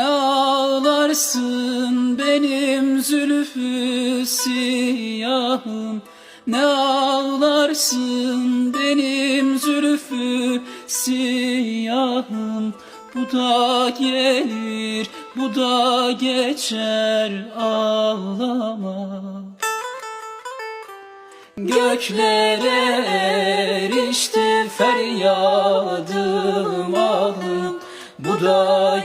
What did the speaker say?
ağlarsın benim zülfü siyahım? Ne ağlarsın benim zülfü siyahım? Bu da gelir bu da geçer ağlama. Göklere erişti feryadım ahım. Bu da